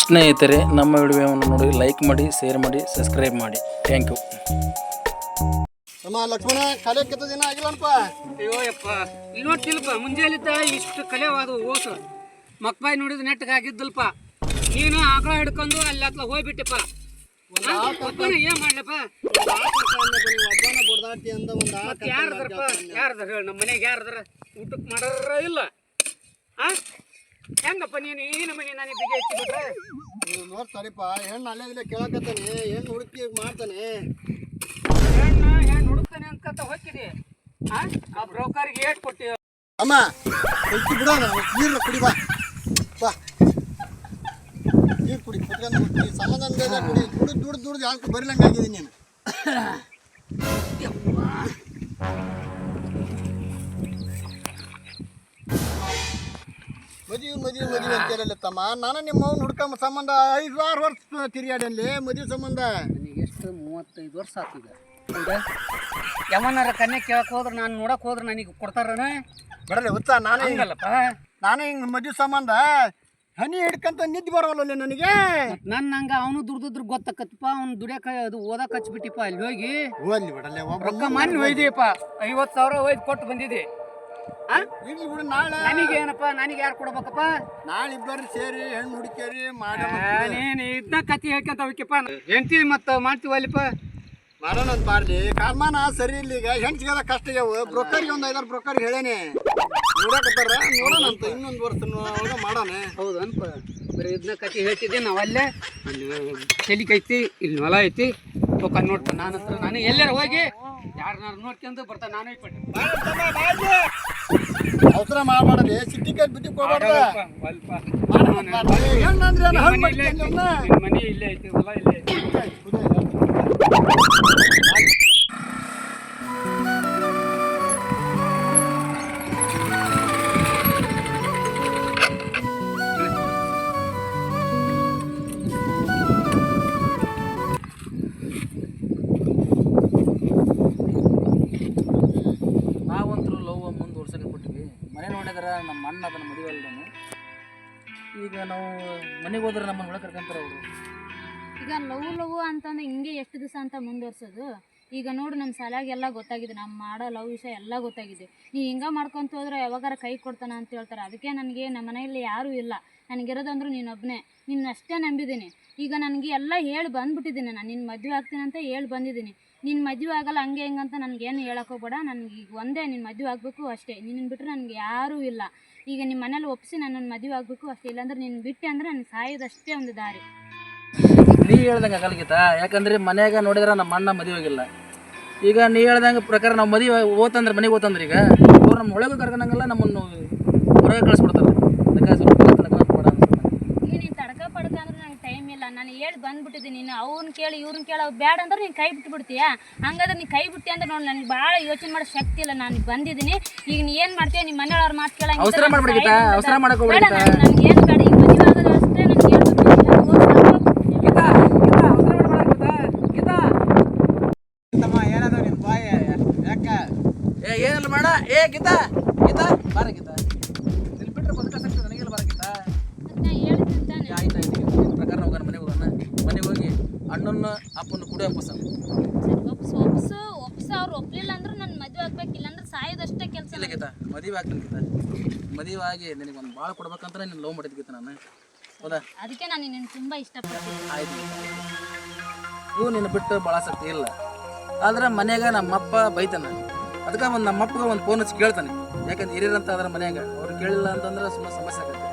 ಸ್ನೇಹಿತರೆ ನಮ್ಮ ವಿಡಿಯೋವನ್ನು ನೋಡಿ ಲೈಕ್ ಮಾಡಿ ಶೇರ್ ಮಾಡಿ ಸಬ್ಸ್ಕ್ರೈಬ್ ಮಾಡಿ. ಥ್ಯಾಂಕ್ ಯು ನಮ್ಮ ಲಕ್ಷ್ಮಣ ಕಲೆ ಕೆತ್ತ ದಿನ ಆಗಿಲ್ಲನಪ್ಪ ಅಯ್ಯೋ ಯಪ್ಪ ಇಲ್ಲಿ ನೋಡ್ತಿಲ್ಪ ಮುಂಜಾನಿದ್ದ ಇಷ್ಟು ಕಲೆವಾದು ಓಸು. ಮಕ್ಬಾಯಿ ನೋಡಿದ ನೆಟ್ಟಗೆ ಆಗಿದ್ದಲ್ಪ ನೀನು ಆಕಳ ಹಿಡ್ಕೊಂಡು ಅಲ್ಲಿ ಹತ್ಲ ಹೋಗ್ಬಿಟ್ಟಿಪ್ಪ. ಒಬ್ಬನ ಏನ್ ಮಾಡ್ಲಪ್ಪ? ಒಬ್ಬನ ಬಡ್ದಾಟಿ ಅಂದ ಒಂದ ಮತ್ತೆ ಯಾರದ್ರಪ್ಪ? ಯಾರದ್ರ ಹೇಳಿ ನಮ್ಮ ಮನೆಗೆ ಯಾರದ್ರ? ಊಟಕ್ಕೆ ಮಾಡಾರ ಇಲ್ಲ. ಆ? ಹೆಂಗಪ್ಪ ನೀನು? ಈ ಮನೆ ನನಗೆ ಬಿಗಿ ಹಚ್ಚಿಬಿಟ್ರೆ ನೋಡಿ ಸರಿಪ್ಪ ಹೆಣ್ಣು ಅಲ್ಲೇ ಇಲ್ಲೇ ಕೇಳಕತ್ತಾನೆ ಹೆಣ್ಣು ಹುಡುಕಿ ಮಾಡ್ತಾನೆ. ಹೆಣ್ಣು ಹೆಣ್ಣು ಹುಡುಕ್ತಾನೆ ಅನ್ಕಂತ ಹೋಗ್ತಿದಿ ಆ? ಆ ಬ್ರೋಕರ್ಗೆ ಏಟ್ ಕೊಟ್ಟಿ ಅಮ್ಮ ಹೆಚ್ಚು ನೀರು ಕುಡಿ ಬಾ. ಬಾ. ನೀರು ಕುಡಿ ಕುತ್ಕೊಂಡು ಕುಡಿ ಸಮಾಧಾನ ಬೇಗ ಕುಡಿ. ದುಡ್ಡು ದುಡ್ಡು ದುಡ್ದು ಯಾಕೆ ಬರಿಲಂಗೆ ಆಗಿದ್ದೀನಿ ನೀನು. ಮದುವೆ ಮದುವೆ ಮದುವೆ ಅಂತೇಳಲ್ಲ ತಮ್ಮ. ನಾನು ನಿಮ್ಮ ಅವ್ನು ಹುಡ್ಕೊಂಬ ಸಂಬಂಧ ಐದು ಆರು ವರ್ಷ ತಿರುಗಾಡಲ್ಲಿ ಮದುವೆ ಸಂಬಂಧ? ನನಗೆ ಎಷ್ಟು ಮೂವತ್ತೈದು ವರ್ಷ ಆತೀಗ ಯಮನಾರ ಯಾವನಾರ ಕನ್ಯಾ ಕೇಳಕ್ ಹೋದ್ರೆ ನಾನು ನೋಡಕ್ ಹೋದ್ರೆ ನನಗೆ ಕೊಡ್ತಾರನ? ಬರಲ್ಲ ಗೊತ್ತಾ ನಾನು ಹಿಂಗಲ್ಲಪ್ಪ. ನಾನು ಹಿಂಗೆ ಮದುವೆ ಸಂಬಂಧ? ಹನಿ ಹಿಡ್ಕಂತ ನಿದ್ದೆ ಬರೋಲ್ಲ ನನಗೆ? ನನ್ನ ಹಂಗ ಅವನು ದುಡ್ದಿದ್ರು ಗೊತ್ತಾಕತ್ತಪ್ಪ ಅವ್ನು ದುಡಿಯಕ ಅದು ಓದಕ್ಕೆ ಹಚ್ಬಿಟ್ಟಿಪ್ಪ ಅಲ್ಲಿ ಹೋಗಿ. ಹೋಗ್ಲಿ ಬಿಡಲ್ಲ ಒಬ್ಬ ರೊಕ್ಕ ಮಣ್ಣು ಒಯ್ದಿಯಪ್ಪ. ಐವತ್ತು ಸಾವಿರ ಒಯ್ದು ಕೊಟ್ಟು ಬಂದಿದ್ದೆ. ಇರ್ಲಿ ಬಿಡು ನಾಳೆ. ನನಗೆ ಏನಪ್ಪ ನನಗೆ ಯಾರು ಕೊಡ್ಬೇಕಪ್ಪ? ನಾಳೆ ಇಬ್ಬರು ಸೇರಿ ಹೆಣ್ಣು ಹುಡುಕಿಯರಿ ಮಾಡೋಣ ನೀನು ಇದನ್ನ ಕತಿ ಹೇಳ್ಕೊಂತ ಹೋಗ್ಯಪ್ಪ. ಹೆಂಡ್ತಿ ಮತ್ತು ಮಾಡ್ತೀವಲ್ಲಿಪ್ಪ ಮಾಡೋಣ ಅಂತ ಮಾಡ್ಲಿ. ಕಾಲ್ಮಾನ ಸರಿ ಇಲ್ಲ ಈಗ. ಸಿಗೋದ ಕಷ್ಟ ಆಗ್ಯಾವ. ಬ್ರೋಕರ್ಗೆ ಒಂದು ಐದಾರು ಬ್ರೋಕರ್ ಹೇಳೇನೆ. ನೋಡಕತ್ತಾರ ನೋಡೋಣ ಅಂತ. ಇನ್ನೊಂದು ವರ್ಷ ಅವಾಗ ಮಾಡೋಣ. ಹೌದು ಅನ್ಪ. ಬರೀ ಇದನ್ನ ಕತಿ ಹೇಳ್ತಿದ್ದೆ ನಾವು ಅಲ್ಲೇ. ಅಲ್ಲಿ ತೆಲಿಕ್ ಐತಿ ಇಲ್ಲಿ ಹೊಲ ಐತಿ. ಹೋಗ ನೋಡ್ತಾನೆ. ನಾನು ಹತ್ರ ನಾನು ಎಲ್ಲಾರ ಹೋಗಿ ಯಾರನ್ನಾರು ನೋಡ್ಕೊಂಡು ಬರ್ತಾನೆ ನಾನು ಇಟ್ಬಿಟ್ಟೆ. ಅವಸರ ಮಾಡಬಾರ್ದು ಸಿಟ್ಟಿ ಕೈ ಬಿಟ್ಟು ಹೆಣ್ಣಂದ್ರೆ ಹಂಗ್ ಮಾಡ್ತೀನಿ ಅವ್ನ? ಮನೆ ಇಲ್ಲೇ ಐತಿ ಹೊಲ ಇಲ್ಲೇ ಐತಿ. ಮನೆಗೆ ಹೋದ್ರೆ ನಮ್ಮನ್ನ ಒಳಗೆ ಕರ್ಕೊಂತಾರೆ ಅವರು. ಈಗ ಲವ್ ಲವ್ ಅಂತಂದ್ರೆ ಹಿಂಗೆ ಎಷ್ಟು ದಿವಸ ಅಂತ ಮುಂದುವರ್ಸೋದು. ಈಗ ನೋಡು ನಮ್ಮ ಸಾಲಾಗ ಎಲ್ಲ ಗೊತ್ತಾಗಿದೆ ನಮ್ಮ ಮಾಡೋ ಲವ್ ವಿಷಯ ಎಲ್ಲ ಗೊತ್ತಾಗಿದೆ. ನೀ ಹಿಂಗೆ ಮಾಡ್ಕೊಂತ ಹೋದ್ರೆ ಯಾವಾಗಾರ ಕೈ ಕೊಡ್ತಾನ ಅಂತ ಹೇಳ್ತಾರೆ. ಅದಕ್ಕೆ ನನಗೆ ನಮ್ಮ ಮನೆಯಲ್ಲಿ ಯಾರೂ ಇಲ್ಲ. ನನಗಿರೋದಂದ್ರೂ ನೀನೊಬ್ಬನೇ ನಿನ್ನ ಅಷ್ಟೇ ನಂಬಿದ್ದೀನಿ. ಈಗ ನನಗೆ ಎಲ್ಲ ಹೇಳಿ ಬಂದ್ಬಿಟ್ಟಿದ್ದೀನಿ ನಾನು. ನಿನ್ನ ಮದುವೆ ಆಗ್ತೀನಿ ಅಂತ ಹೇಳಿ ಬಂದಿದ್ದೀನಿ. ನಿನ್ನ ಮದುವೆ ಆಗಲ್ಲ, ಹಂಗೆ ಹಿಂಗೆ ಅಂತ ನನಗೇನು ಹೇಳೋಕ್ಕೋಗ್ಬೇಡ ನನಗೆ ಈಗ ಒಂದೇ ನಿನ್ನ ಮದುವೆ ಆಗಬೇಕು ಅಷ್ಟೇ. ನಿನ್ನ ಬಿಟ್ಟರೆ ನನಗೆ ಯಾರೂ ಇಲ್ಲ. ಈಗ ನಿಮ್ಮ ಮನೇಲಿ ಒಪ್ಪಿಸಿ ನನ್ನನ್ನು ಮದುವೆ ಆಗಬೇಕು ಅಷ್ಟೇ, ಇಲ್ಲಾಂದ್ರೆ ನೀನು ಬಿಟ್ಟೆ ಅಂದ್ರೆ ನನಗೆ ಸಾಯೋದಷ್ಟೇ ಒಂದು ದಾರಿ. ನೀ ಹೇಳ್ದಂಗೆ ಆಗಲ್ಗಿತ ಯಾಕಂದ್ರೆ ಮನೆಯಾಗ ನೋಡಿದ್ರೆ ನಮ್ಮ ಅಣ್ಣ ಮದುವೆ ಆಗಿಲ್ಲ ಈಗ ನೀ ಹೇಳ್ದಂಗೆ ಪ್ರಕಾರ ನಾವು ಮದುವೆ ಓತಂದ್ರೆ ಮನೆಗೆ ಓತಂದ್ರೆ ಈಗ ಅವ್ರು ನಮ್ಮ ಒಳಗೆ ಕರ್ಕೊಂಡಂಗೆಲ್ಲ ನಮ್ಮನ್ನು ಹೊರಗೆ ಕಳಿಸ್ಬಿಡ್ತಾರೆ ಅದಕ್ಕೆ ಸ್ವಲ್ಪ ತಡ್ಕೊಳಕ್ ಬೇಡ ಅನ್ಸುತ್ತೆ. ಈಗ ನೀನು ತಡ್ಕ ಪಡ್ಕ ಅಂದ್ರೆ ನಂಗೆ ಟೈಮ್ ಇಲ್ಲ ನಾನು ಹೇಳಿ ಬಂದ್ಬಿಟ್ಟಿದ್ದೀನಿ ನೀನು. ಅವ್ರನ್ನ ಕೇಳಿ ಇವ್ರನ್ನ ಕೇಳಿ ಅವ್ರು ಬೇಡ ಅಂದ್ರೆ ನೀನು ಕೈ ಬಿಟ್ಟು ಬಿಡ್ತೀಯಾ ಹಂಗಾದ್ರೆ ನೀನು ಕೈ ಬಿಟ್ಟಿ ಅಂದ್ರೆ ನೋಡಿ ನನಗೆ ಭಾಳ ಯೋಚನೆ ಮಾಡೋ ಶಕ್ತಿ ಇಲ್ಲ. ನಾನು ಬಂದಿದ್ದೀನಿ. ಈಗ ನೀ ಏನು ಮಾಡ್ತೀಯ? ನಿಮ್ಮ ಮನೆಯವ್ರ ಮಾತು ಕೇಳಂಗಿಲ್ಲ ಅವಸರ ಮಾಡ್ಬೇಡಿ ಅವಸರ ಮಾಡಕ್ ಹೋಗ್ಬೇಡಿ ನನಗೆ ಏನು ಬೇಡ. ಈಗ ಮದುವೆ ಆಗೋದು ಅಷ್ಟೇ ನನಗೆ ಏನಿಲ್ಲ ಮಾಡ. ಏ ಗೀತಾ ಗೀತಾ. ಬಾರ ಗೀತಾ. ನಿಲ್ಬಿಟ್ರೆ ಬಿಟ್ರೆ ಬದುಕಾಗ್ತದೆ ನನಗೆಲ್ಲ ಬಾರ ಗೀತಾ. ಆಯ್ತು ನಿನ್ನ ಪ್ರಕಾರ ಹೋಗೋಣ ಮನೆಗೆ ಹೋಗೋಣ ಮನೆಗೆ ಹೋಗಿ ಅಣ್ಣನ ಅಪ್ಪನ ಕೂಡ ಸರ್ ಒಪ್ಸು ಒಪ್ಸು ಒಪ್ಸು ಅವ್ರು ಒಪ್ಲಿಲ್ಲ ಅಂದ್ರೆ ನಾನು ಮದುವೆ ಆಗ್ಬೇಕು ಇಲ್ಲಾಂದ್ರೆ ಸಾಯೋದಷ್ಟೇ ಕೆಲಸ ಇಲ್ಲ ಗೀತಾ ಮದುವೆ ಆಗ್ತಾನೆ ಮದುವೆ ಆಗಿ ನಿನಗೆ ಒಂದು ಭಾಳ ಕೊಡ್ಬೇಕಂತ ನೀನು ಲವ್ ಮಾಡಿದ್ ನಾನು. ಹೌದಾ? ಅದಕ್ಕೆ ನಾನು ನಿನ್ನ ತುಂಬ ಇಷ್ಟಪಡ್ತೀನಿ. ಆಯ್ತು ಇವು ನಿನ್ನ ಬಿಟ್ಟು ಭಾಳ ಶಕ್ತಿ ಇಲ್ಲ. ಆದ್ರೆ ಮನ್ಯಾಗ ನಮ್ಮಪ್ಪ ಬೈತಾನ. ಅದಕ್ಕೆ ಒಂದು ನಮ್ಮಪ್ಪಗೆ ಒಂದು ಫೋನ್ ಹಚ್ಚಿ ಕೇಳ್ತಾನೆ. ಯಾಕಂದ್ರೆ ಹಿರಿಯರಂತ ಅದ್ರ ಮನ್ಯಾಗ ಅವ್ರು ಕೇಳಿಲ್ಲ ಅಂತಂದ್ರೆ ಸುಮ್ಮನೆ ಸಮಸ್ಯೆ ಆಗುತ್ತೆ.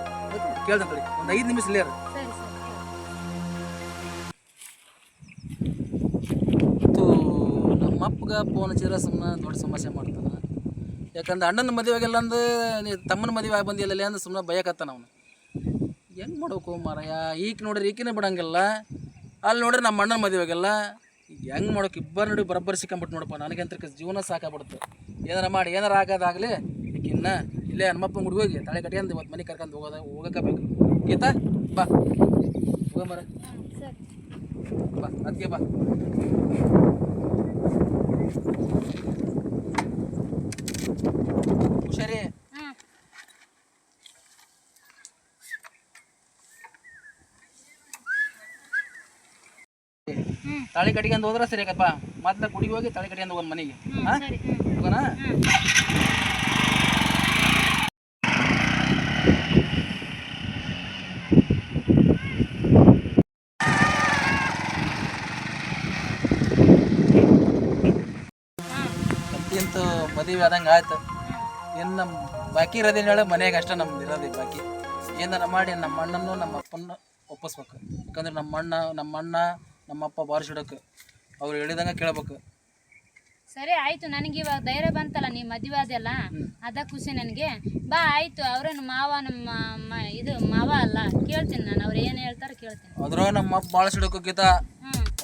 ಕೇಳ್ತಾನೆ ಒಂದು ಐದು ನಿಮಿಷ ಇಲ್ಲೇರು ನಮ್ಮಪ್ಪಗೆ ಫೋನ್ ಹಚ್ಚಿದ್ರೆ ಸುಮ್ಮನೆ ದೊಡ್ಡ ಸಮಸ್ಯೆ ಮಾಡ್ತಾನೆ. ಯಾಕಂದ್ರೆ ಅಣ್ಣನ ಮದುವೆಗೆಲ್ಲ ಅಂದು ನೀ ತಮ್ಮನ ಮದುವೆ ಆಗಿ ಬಂದಿಲ್ಲ ಅಂದ್ರೆ ಸುಮ್ಮನೆ ಭಯಕತ್ತಾನ ಅವನು. ಹೆಂಗ್ ಮಾಡ್ಬೇಕು ಮಾರಾಯ? ಈಗ ನೋಡ್ರಿ ಈಕಿನ ಬಿಡಂಗಿಲ್ಲ. ಅಲ್ಲಿ ನೋಡ್ರಿ ನಮ್ಮ ಅಣ್ಣನ ಮದುವೆಗೆಲ್ಲ ಹೆಂಗೆ ಮಾಡೋಕೆ ಇಬ್ಬರು ನೋಡಿ ಬರಬ್ಬರ್ ಸಿಕ್ಕಂಬಿಟ್ಟು ನೋಡಪ್ಪ ನನಗಂತ ಜೀವನ ಸಾಕಾಗ್ಬಿಡುತ್ತೆ ಏನಾರ ಮಾಡಿ ಏನಾರ ಆಗೋದಾಗಲಿ ಈಕಿನ್ನ ಇಲ್ಲೇ ಹನುಮಪ್ಪನ ಹುಡುಗೋಗಿ ಹೋಗಿ ತಲೆ ಕಟ್ಕೊಂಡು ಇವತ್ತು ಮನೆ ಕರ್ಕೊಂಡು ಹೋಗೋದ ಹೋಗಕ್ಕಬೇಕು ಗೀತಾ ಬಾ. ಹೋಗ ಮರ ಬಾ ಅದಕ್ಕೆ ಬಾ. ಹುಷಾರಿ. ತಾಳಿ ಕಟ್ಟಿಗೆ ಅಂತ ಸರಿ ಸರಿಯಾಗಪ್ಪ. ಮತ್ತೆ ಗುಡಿಗೆ ಹೋಗಿ ತಾಳಿ ಕಟ್ಟಿಗೆ ಅಂತ ಹೋಗೋಣ ಮನೆಗೆ. ಹೋಗೋಣ ಅಂತೂ ಮದುವೆ ಆದಂಗೆ ಆಯ್ತು. ಇನ್ನು ಬಾಕಿ ಇರೋದೇನು ಹೇಳಿ, ಮನೆಯಾಗ ಅಷ್ಟೇ ನಮ್ದು ಇರೋದು ಬಾಕಿ. ಏನಾರ ಮಾಡಿ ನಮ್ಮ ಅಣ್ಣನ್ನು ನಮ್ಮ ಅಪ್ಪನ ಒಪ್ಪಿಸ್ಬೇಕು. ಯಾಕಂದ್ರೆ ನಮ್ಮ ಅಣ್ಣ ನಮ್ಮ ಅಣ್ಣ ನಮ್ಮಪ್ಪ ಬಾರಿಸಿಡಕ್ಕೆ ಅವ್ರು ಹೇಳಿದಂಗೆ ಕೇಳ್ಬೇಕು. ಸರಿ ಆಯ್ತು ನನಗೆ ಇವಾಗ ಧೈರ್ಯ ಬಂತಲ್ಲ ನೀ ಮದುವೆ ಅದೆಲ್ಲ ಅದ ಖುಷಿ ನನಗೆ. ಬಾ ಆಯ್ತು ಅವ್ರೇನು ಮಾವ ನಮ್ಮ ಇದು ಮಾವ ಅಲ್ಲ ಕೇಳ್ತೀನಿ ನಾನು ಅವ್ರು ಏನು ಹೇಳ್ತಾರೆ ಕೇಳ್ತೀನಿ. ಅದ್ರ ನಮ್ಮ ಅಪ್ಪ ಭಾಳ ಸಿಡಕ್ಕೆ ಗೀತ.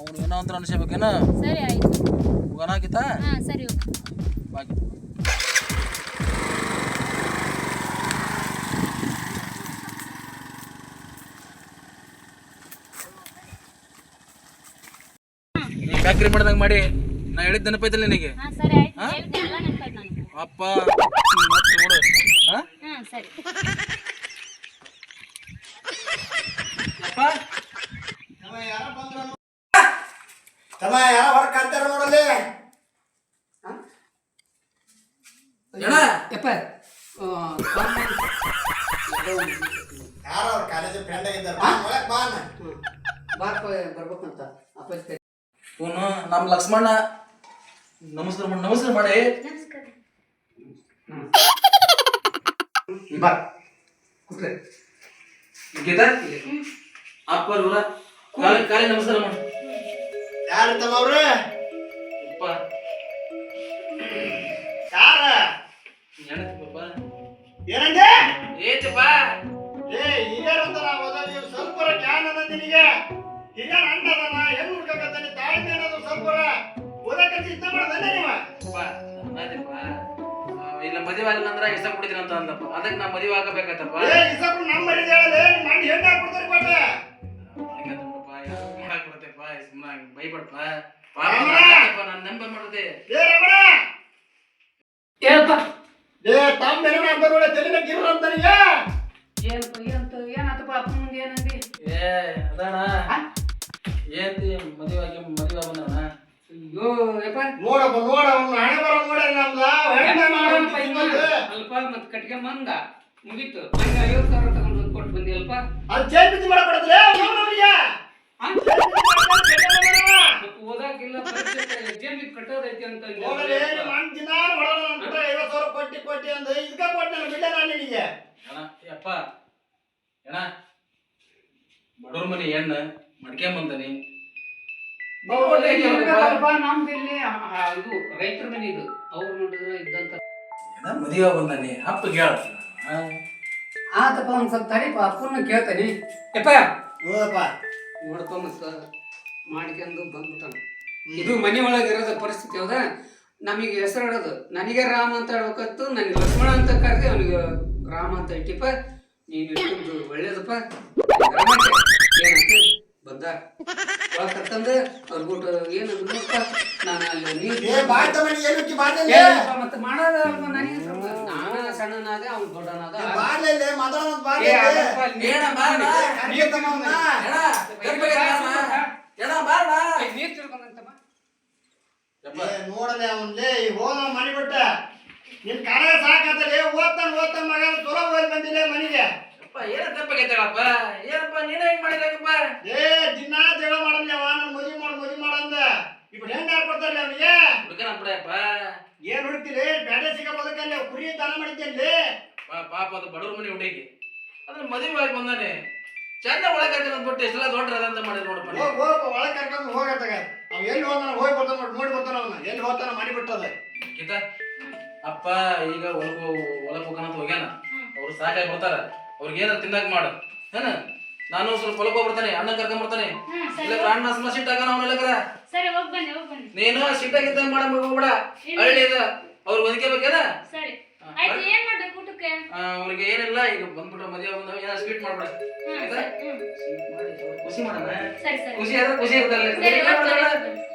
ಅವ್ನು ಏನೋ ಅಂತ ಅನ್ಸ್ಬೇಕೇನು ಸರಿ ಆಯ್ತು. ಹೋಗೋಣ ಗೀತ? ಹಾ ಸರಿ ಹೋಗಿ. ಫ್ಯಾಕ್ಟ್ರಿ ಮಾಡ್ದಂಗೆ ಮಾಡಿ. ನಾ ಹೇಳಿದ್ ನೆನಪೈತಲ್ಲ ನಿನಗೆ? ಹಾ ಸರಿ ಆಯ್ತು. ಹೇಳ್ತೀನಿ ಎಲ್ಲ ನೆನ್ಪಾಯ್ತು ನನಗೆ. ಅಪ್ಪ ಮತ್ತೆ ನೋಡು. ಹಾ? ಹ್ಞೂ ಸರಿ. ಅಪ್ಪ? ತಮ್ಮ ಯಾರ ಬಂದ್ರು ತಮ್ಮ ಯಾರ ಹೊರಗೆ ಕಾಣ್ತಾರ ನೋಡಲ್ಲಿ ಅಣ್ಣ ಯಪ್ಪ ಯಾರ ಅವ್ರ ಕಾಲೇಜ್ ಫ್ರೆಂಡ್ ಆಗಿದ್ದಾರೆ. ಒಳಗೆ ಬಾ ಅಣ್ಣ. ಬರ್ಬೇಕಂತ. ಅಪ್ಪ ಇವನು ನಮ್ಮ ಲಕ್ಷ್ಮಣ ನಮಸ್ಕಾರ ಮಾಡಿ ನಮಸ್ಕಾರ ಮಾಡಿ. ನಮಸ್ಕಾರ. ಬಾ. ಕೂತ್ರೆ ಗೀತಾ ಅಪ್ಪ ಇವರ. ಕಾಲಿ ಕಾಲಿ ನಮಸ್ಕಾರ ಮಾಡಿ. ಯಾರು ತಮ್ಮ ಅವ್ರ? ಅಪ್ಪ ಯಾರ? ಏನಪ್ಪ ಏನಂದೆ? ಏತಪ್ಪ? ಏ ಹಿರಿಯರಂತಾರ ಓದೋದು ಸ್ವಲ್ಪ ಜ್ಞಾನ ಅದ ನಿನಗೆ ಹಿರಿಯರ ಅಣ್ಣ ನೀವ? ಅಪ್ಪ ಅದೇಪ್ಪ ಇಲ್ಲ ಮದುವೆ ಆಗಿಲ್ಲ ಅಂದ್ರೆ ಇಷ್ಟ ಕೊಡ್ತೀನಿ ಅಂತ ಅಂದಪ್ಪ. ಅದಕ್ಕೆ ನಾ ಮದುವೆ ಆಗಬೇಕಾಯ್ತಪ್ಪ. ಏ ಇಸಪ್ಪ ನಮ್ಮ ಮರಿ ಹೇಳಲೆ ನಿಮ್ಮ ಅಣ್ಣ ಹೆಣ್ಣು ಹಾಕ್ಬಿಡ್ತಾರೆ ಕೊಟ್ಟ ಹಾಗಾದ್ರಪ್ಪ, ಯಾರ್ ಮಾಡಾಕ್ಬಿಡತ್ತೆಪ್ಪ, ಸುಮ್ನೆ ಬೈಬೇಡಪ್ಪ. ಪಾಪ ನಾನು ನಂಬೆ ನಾನ್ ನಂಬ ಮಾಡ್ದೆ. ಏ ರಮಣ! ಏನಪ್ಪ ಏ ತಮ್ಮ ಅಂತ ನಿನಗೆ? ಏನಪ್ಪ ಏನಂತ ಏನಂತಪ್ಪ ಅಪ್ಪ ಮುಂದೆ ಏನಂದಿ? ಏ, ಅದಣ್ಣ, ನೋಡಪ್ಪ ನೋಡ ಅವ್ನು ಹಣೆ ಬರೋ ನೋಡ ನಮ್ದ ಹೆಣ್ಣು ಏನಪ್ಪ ಇವ? ಮಾಡೋದು ಅಲ್ಪ ಮತ್ ಕಟ್ಗೆ ಮಂದ ಮುಗೀತು ಹಂಗ ಐವತ್ತು ಸಾವಿರ ತಗೊಂಡು ಹೋಗ್ ಕೊಟ್ಟು ಬಂದಿ ಅಲ್ಪ ಅದು ಚೇನ್ ಬಿದ್ದು ಮಾಡಕೊಡದ್ರೆ ಅವನಿಗೆ ಆ? ಮತ್ತ್ ಓದಾಕಿಲ್ಲ ಪರೀಕ್ಷೆ ಎಕ್ಸಾಮ್ ಕಟ್ಟೋದೈತಿ ಅಂತ ಅಂದೆ. ನೋಡಲಿ ನಿಮ್ಮ ಅಣ್ಣ ದಿನ ಹೊಡೆದ ನನ್ನ ಪುಟ್ಟ ಐವತ್ತು ಸಾವಿರ ಕೊಟ್ಟಿ ಕೊಟ್ಟಿ ಅಂದ ಇದಕ್ಕ ಕೊಟ್ಟು ನಾನು ಬಿಡ್ಲೆ ನಾನು ನಿನಗೆ ಅಣ್ಣ, ಏ ಅಪ್ಪ, ಅಣ್ಣ, ಬಡವ್ರ ಮನೆ ಹೆಣ್ಣು ಮಡ್ಕೊಂಬಂದನಿ ನೋಡ್ಲಿ, ಇದು ರೈತರ ಮನೆ ಇದು. ಅವ್ರು ನೋಡಿದ್ರೆ ಇದ್ದಂತ ಮದುವೆ ಬಂದಾನಿ. ಅಪ್ಪ ಕೇಳ ಆತಪ್ಪ ಒಂದ್ ಸ್ವಲ್ಪ ತಡಿಪ ಅಪ್ಪನ ಕೇಳ್ತಾನೆ. ಯಪ್ಪ! ನೋಡಪ್ಪ ನೋಡಪ್ಪ ಮತ್ತ ಮಾಡ್ಕೊಂಡು ಬಂದ್ಬಿಟ್ಟಾನ ಇದು ಮನೆ ಒಳಗೆ ಇರೋದ ಪರಿಸ್ಥಿತಿ ಹೌದಾ? ನಮಗೆ ಹೆಸರು ಇಡೋದು ನನಗೆ ರಾಮ ಅಂತ ಹೇಳ್ಬೇಕತ್ತು ನನಗೆ ಲಕ್ಷ್ಮಣ ಅಂತ ಕರೆದಿ ಅವನಿಗೆ ರಾಮ ಅಂತ ಇಟ್ಟಿಪ್ಪ ನೀನು ಇಟ್ಟದ್ದು ಒಳ್ಳೇದಪ್ಪ ಏನಂತ ಬಂದ? ಕರ್ಕಂದು ಅವ್ರ ಬಿಟ್ಟು ಏನದು ನೋಡಪ್ಪ ನಾನು ಅಲ್ಲಿ ನೀರು ಮತ್ತೆ ಮಾಡೋದ ಅಲ್ವಾ ನನಗೆ ನಾನು ಸಣ್ಣನಾದೆ ಅವ್ನು ದೊಡ್ಡನಾದ. ನೋಡಲೆ ಅವನ್ಲೇ ಈ ಹೋದ ಮನೆ ಬಿಟ್ಟ ನಿನ್ ಕಣ ಸಾಕಾತಲೆ ಓದ್ತಾನ ಓದ್ತಾನ ಮಗ ಚಲೋ ಓದ್ ಬಂದಿಲ್ಲ ಮನೆಗೆ. ಅಪ್ಪ ಏನ ತಪ್ಪಾಗೈತೆ ಹೇಳಪ್ಪ ಏನಪ್ಪ ನೀನ ಹೆಂಗ್ ಮಾಡಿದಾಗಪ್ಪ? ಏ ದಿನ ಜಗಳ ಮಾಡಲ್ಲ ಅವ ನನ್ ಮದುವೆ ಮಾಡು ಮದುವೆ ಮಾಡಂದ ಇವ್ ಹೆಂಗ್ ಹಾಕೊಡ್ತಾರಲ್ಲ ಅವನಿಗೆ? ಹುಡುಗನ ಏನು ಏನ್ ಹುಡುಕ್ತಿರಿ ಬೇಡ ಸಿಗ ಬದುಕಲ್ಲ ಕುರಿ ದಾನ ಮಾಡಿದ್ದಲ್ಲಿ ಪಾಪ ಅದು ಬಡವ್ರ ಮನೆ ಹುಡುಗಿ. ಅದ್ರ ಮದುವೆ ಆಗಿ ಬಂದಾನೆ. ಚಂದ ಒಳಗೆ ಕರ್ಕೊಂಡು ಬಿಟ್ಟು ಎಷ್ಟೆಲ್ಲ ದೊಡ್ಡ ಅದಂತ ಮಾಡಿ ನೋಡಪ್ಪ ಹೋಗ್ ಹೋಗ್ ಒಳಗೆ ಕರ್ಕೊಂಡು ಹೋಗತ್ತಾಗ ಅವ್ ಎಲ್ಲಿ ಹೋದ ಹೋಗಿ ಬರ್ತಾನ ನೋಡಿ ನೋಡಿ ಬರ್ತಾನ ಅವನ. ಎಲ್ಲಿ ಹೋಗ್ತಾನ ಮಾಡಿ ಬಿಟ್ಟದ. ಗೀತಾ ಅಪ್ಪ ಈಗ ಒಳಗೆ ಒಳಗೆ ಹೋಗೋಣ ಅಂತ ಹೋಗ್ಯಾನ. ಅವ್ರು ಸಾಕಾಗಿ ಬರ್ತಾರ. ಅವ್ರಿಗೆ ಏನಾರ ತಿನ್ನಕ್ ಮಾಡು. ಏನ? ನಾನು ಸ್ವಲ್ಪ ಹೊಲಕ್ ಹೋಗ್ಬಿಡ್ತಾನೆ ಅಣ್ಣ ಕರ್ಕೊಂಡ್ ಬರ್ತಾನೆ. ಇಲ್ಲ ಅಣ್ಣ ಸಮ ಸಿಟ್ಟಾಗ ಅವನೆಲ್ಲಕರ ಸರಿ ಹೋಗ್ ಬನ್ನಿ ಹೋಗ್ ಬನ್ನಿ. ನೀನು ಸಿಟ್ಟಾಗಿದ್ದಂಗ ಮಾಡ ಹೋಗ್ಬೇಡ ಹಳ್ಳಿ ಇದು. ಅವ್ರು ಬೇಕಾದ ಸರಿ. ಆಯ್ತು ಏನ್ ಮಾಡ್ಬೇಕು ಊಟಕ್ಕೆ? ಅವ್ರಿಗೆ ಏನಿಲ್ಲ ಈಗ ಬಂದ್ಬಿಟ್ಟು ಮದುವೆ ಬಂದು ಏನಾರ ಸ್ವೀಟ್ ಮಾಡ್ಬಿಡ. ಖುಷಿ ಮಾಡೋಣ. ಸರಿ ಸರಿ. ಖುಷಿ ಆದ್ರೆ ಖುಷಿ ಇರ್ತಲ್ಲ.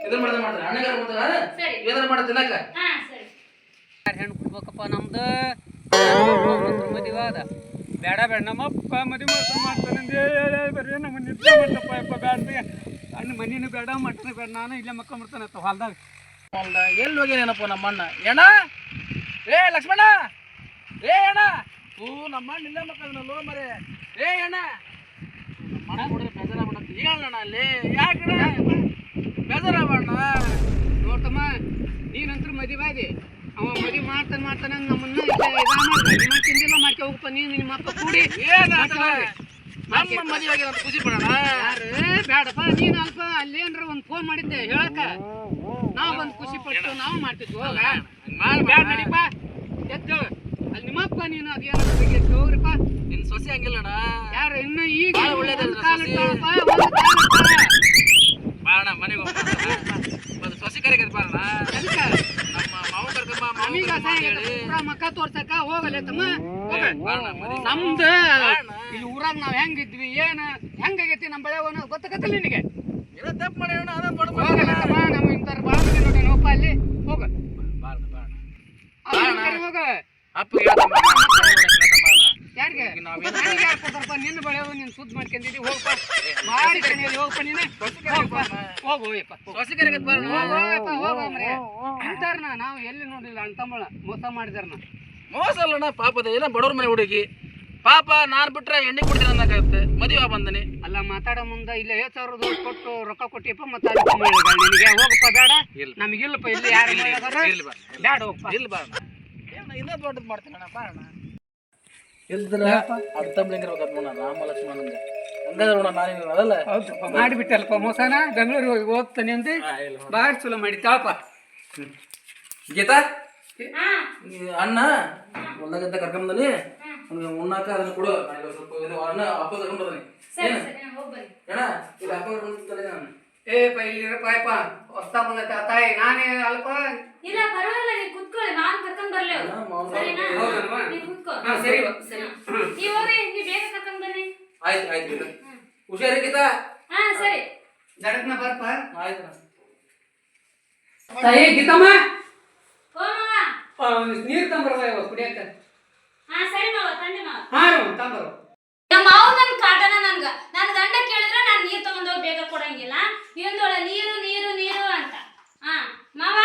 ಇದನ್ನ ಮಾಡ್ದೆ ಮಾಡ್ತಾರೆ ಅಣ್ಣ ಮಾಡ್ತಾರ ಸರಿ. ಏನಾರ ಮಾಡ ತಿನ್ನಕ ಹಾ ಸರಿ. ಹೆಣ್ಣು ಕೊಡ್ಬೇಕಪ್ಪ ನಮ್ದು. ಮದುವೆ ಅದ ಬೇಡ ಬೇಡ ನಮ್ಮಪ್ಪ ಮದುವೆ ಮಾಡ್ತಾನೆ ಮಾಡ್ತಾನೆ ಬರೀ ನಮ್ಮ ನಿದ್ದೆ ಮಾಡ್ತಪ್ಪ ಯಪ್ಪ ಬೇಡ ಅಣ್ಣ, ಮನೇನು ಬೇಡ, ಮಟ್ರಿ ಬೇಡ, ನಾನು ಇಲ್ಲೇ ಮಕ್ಕೊಂಬಿಡ್ತಾನೆ ಹೊಲ್ದಾಗ. ಹೊಲ್ದಾಗ. ಎಲ್ಲಿ ಹೋಗ್ಯಾನೇನಪ್ಪ ನಮ್ಮ ಅಣ್ಣ ಏನ? ಏ ಲಕ್ಷ್ಮಣ ಏ, ಅಣ್ಣ! ಹೂ, ನಮ್ಮಣ್ಣ ಇಲ್ಲೇ ಲೋ ಮರೆ. ಏ, ಅಣ್ಣ! ನಮ್ಮ ಅಣ್ಣ ನೋಡಿದ್ರೆ ಬೇಜಾರ ಮಾಡತ್ತೆ ಹೇಳಣ್ಣ ಅಲ್ಲಿ? ಯಾಕಣ್ಣ ಬೇಜಾರ ಅಣ್ಣ ನೋಡ್ತಮ್ಮ, ನೀನಂತ್ರ ಮದುವೆ ಆದಿ ಅವ ಮದುವೆ ಮಾಡ್ತಾನೆ ಮಾಡ್ತಾನೆ ನಮ್ಮನ್ನ. ನಿಮ್ಮ ತಿಂದಿಲ್ಲ ಮಾಡ್ಕೆ ಹೋಗಪ್ಪ ನೀನು ನಿಮ್ಮ ಅಪ್ಪ ಕೂಡಿ? ನಮ್ಮ ಮದುವೆ ಆಗಿ ಅಂತ ಖುಷಿ ಪಡೋಣ ಬೇಡಪ್ಪ ನೀನು ಅಲ್ಪ ಅಲ್ಲೇನ್ರ ಒಂದು ಫೋನ್ ಮಾಡಿದ್ದೆ ಹೇಳಕ್ಕ. ನಾವು ಒಂದು ಖುಷಿ ಪಟ್ಟು ನಾವು ಮಾಡ್ತಿದ್ವಿ ಹೋಗ. ಬ್ಯಾಡ ನಡಿಪ್ಪ ಎದ್ದು. ಅಲ್ಲಿ ನಿಮ್ಮಪ್ಪ ನೀನು ಅದೇನೋ ಬಗ್ಗೆ ಹೋಗ್ರಿಪ್ಪ ನಿನ್ ಸೊಸೆ ಹಂಗಿಲ್ಲಣ್ಣ. ಯಾರು? ಇನ್ನು ಈಗ. ಬಾಣ ಮನೆಗೆ ಒಂದು ಸೊಸೆ ಕರೆಗೆ ಬಾರಣ ಅದಕ್ಕ ನಮ್ಮ ಮಾವ ಕರ್ಕೊಂಬ ಮಾವ ನಮೀಗ ಕರ್ಕೊಂಬ ಅಸಹ್ಯ ಅಂತ ಹೇಳಿ ಆಗೈತೆ. ಪೂರಾ ಮಕ್ಕ ತೋರ್ಸಕ್ಕ? ಹೋಗಲ್ಲ ತಮ್ಮ ನಮ್ದು ಈ ಊರಾಗ ನಾವ್ ಹೆಂಗಿದ್ವಿ ಏನ ಹೆಂಗಾಗೈತಿ ನಮ್ಮ ಬಳೆ ಗೊತ್ತಾಗತ್ತಿಲ್ಲ ನಿನಗೆ? ಇಂಥವ್ರು ಭಾಳ ಮಂದಿ ನೋಡಿ ನೋಪ ಅಲ್ಲಿ. ಹೋಗ. ಹೋಗ. ಅಪ್ಪ ಯಾರಿಗೆ? ನಿನ್ನ ಬಳೆ ನೀನು ಸುದ್ದಿ ಮಾಡ್ಕೊಂಡಿದ್ದಿ. ಹೋಗಪ್ಪ. ಕಣಿಯಲ್ಲಿ ಹೋಗಪ್ಪ ನೀನು. ಹೋಗೋಯಪ್ಪ. ಸೊಸೆ ಕರೆಗೆ ಬಾರಣ ಹೋಗಪ್ಪ ಹೋಗ ಮರೆ ಇಂಥವ್ರನ್ನ ನಾವು ಎಲ್ಲಿ ನೋಡಿಲ್ಲ ಅಣ್ತಮ್ಮಳ ಮೋಸ ಮಾಡಿದಾರನ ಮೋಸ ಅಲ್ಲಣ್ಣ ಪಾಪದ. ಎಲ್ಲ ಬಡವ್ರ ಮನೆ ಹುಡುಗಿ. ಪಾಪ ನಾನ್ ಬಿಟ್ರೆ ಎಣ್ಣೆ ಕುಡ್ತೀನಿ ಅನ್ನಕಾಗುತ್ತೆ ಮದುವೆ ಬಂದನಿ. ಅಲ್ಲ ಮಾತಾಡೋ ಮುಂದೆ ಇಲ್ಲ ಐವತ್ತು ಸಾವಿರ ಕೊಟ್ಟು ರೊಕ್ಕ ಕೊಟ್ಟಿಪ್ಪ ಮತ್ತೆ ನಿನಗೆ ಹೋಗಪ್ಪ ಬೇಡ. ಇಲ್ಲ. ನಮಗಿಲ್ಲಪ್ಪ ಇಲ್ಲಿ ಯಾರು ಇಲ್ಲ ಬಾ ಬೇಡ ಹೋಗಪ್ಪ ಇಲ್ಲ ಬಾ ಇನ್ನೊಂದು ಇನ್ನೂ ದೊಡ್ಡದು ಮಾಡ್ತೀನಿ ಅಣ್ಣ. ಬಾರಣ ಇಲ್ದ್ರ ಅರ್ಥ ಬೆಳಿಂಗಿರ್ಬೇಕಂತ ನೋಡ ರಾಮ ಲಕ್ಷ್ಮಣಂಗೆ ಹಂಗಾದ್ರೆ ನೋಡ ನಾನು ಅದಲ್ಲ ಹೌದಪ್ಪ ಮಾಡಿಬಿಟ್ಟಲ್ಲಪ್ಪ ಮೋಸನ. ಬೆಂಗಳೂರಿಗೆ ಹೋಗಿ ಓದ್ತಾನೆ ಅಂತ ಭಾಳ ಚಲೋ ಮಾಡಿ ತಾಳಪ್ಪ ಗೀತಾ? ಅಣ್ಣ ಹೊಲ್ದಾಗಂತ ಕರ್ಕೊಂಬಂದಿ ಅವ್ನಿಗೆ ಉಣ್ಣಾಕ ಅದನ್ನ ಕೊಡು. ಸ್ವಲ್ಪ ಇದು ಅಣ್ಣ ಅಪ್ಪ ಏನು? ಅಣ್ಣ ಇದು ಅಪ್ಪ ಕರ್ಕೊಂಡು ನಾನು ಏ ಇಲ್ಲಿರಪ್ಪ ಅಯ್ಯಪ್ಪ ಹೊಸ್ತಾ ಬಂದೈತೆ ಆ ತಾಯಿ ನಾನೇ ಅಲ್ಪ ಇಲ್ಲ ಪರವಾಗಿಲ್ಲ ನೀವು ಕುತ್ಕೊಳ್ಳಿ ನಾನು ಕರ್ಕೊಂಡ್ ಬರ್ಲಿ ಅವ್ರು. ಮಾವ್ನ ಸರಿನಾ? ಹೌದಲ್ವಾ? ನೀವು ಕುತ್ಕೋ. ಹಾ, ಸರಿ ಬಾ, ಸರಿ. ನೀವು ಹೋಗ್ರಿ ನೀವು ಬೇಗ ಕರ್ಕೊಂಡ್ ಬನ್ನಿ ಆಯ್ತು ಆಯ್ತು ಗೀತಾ ಹುಷಾರಿ ಗೀತಾ? ಹಾ ಸರಿ. ಜಡಕ್ನ ಬರ್ಪ ಆಯ್ತು ತಾಯಿ ಗೀತಮ್ಮ? ಓ ಮಾವ. ನೀರು ತಂಬರವ ಇವ ಕುಡಿಯಕ್ಕ? ಹಾ ಸರಿ ಮಾವ ತಂದೆ ಮಾವ. ಹಾ ತಂಬರು ನಮ್ಮ ಮಾವ ನನ್ ಕಾಟನ ನನ್ಗ. ನನ್ನ ಗಂಡ ಕೇಳಿದ್ರೆ ನಾನ್ ನೀರ್ ತಗೊಂಡೋಗಿ ಬೇಗ ಕೊಡಂಗಿಲ್ಲ. ಇವೊಂದೊಳ ನೀರು ನೀರು ನೀರು ಅಂತ. ಹಾ ಮಾವ?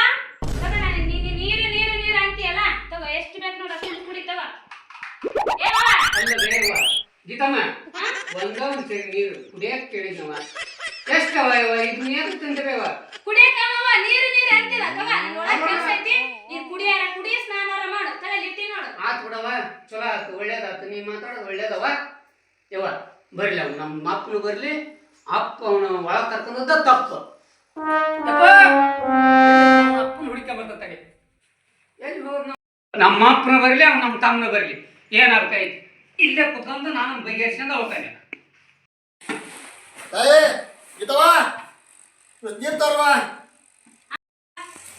ತಗೋ ನಾನು ನೀನು ನೀರು ನೀರು ನೀರು ಅಂತೀಯಲ್ಲ? ತಗೋ ಎಷ್ಟು ಬೇಕು ನೋಡ ಅಷ್ಟು ಕುಡಿ ತಗೋ. ಏ ಮಾವ? ಗೀತಮ್ಮ ಒಂದ ಒಂದ್ ಸರಿ ನೀರು ಕುಡಿಯಕ್ ಕೇಳಿದ್ನವ. ಎಷ್ಟವ ಇವ? ಇದು ನೀರು ತಂದ್ರವ ಕುಡಿಯಕ ಮಾವ? ನೀರು ನೀರು ಅಂತೀರ ತಗೋ ನನ್ ಒಳಗ್ ಕೆಲ್ಸ ಐತಿ ನೀನ್ ಕುಡಿಯಾರ ಕುಡಿ ಸ್ನಾನಾರ ಮಾಡು. ತಲೆ ಲಿಟ್ಟಿ ನೋಡು. ಆತ್ ಬಿಡವ. ಚಲೋ ಆತು ಒಳ್ಳೇದಾತು. ನೀ ಮಾತಾಡೋದು ಒಳ್ಳೇದವ. ಯವ್ವ. ಬರ್ಲಿ ಅವ್ನು ನಮ್ಮ ಮಕ್ಕಳು ಬರಲಿ ಅಪ್ಪ ಅವನ ಒಳ ಕರ್ಕೊಂಡದ ತಪ್ಪು. ಅಪ್ಪನ ಹುಡುಕೊಂಬರ್ತಾಗೆ ಎಲ್ಲಿ ಹೋದ್? ನಮ್ಮ ಅಪ್ಪನ ಬರಲಿ ಅವ್ನು ನಮ್ಮ ತಮ್ಮನ ಬರಲಿ. ಏನಾಗ್ತೈತಿ ಇಲ್ಲೇ ಕುತ್ಕೊಂಡು ನಾನು ಬಗೆಹರಿಸ್ಕೊಂಡು ಹೋಗ್ತಾನೆ.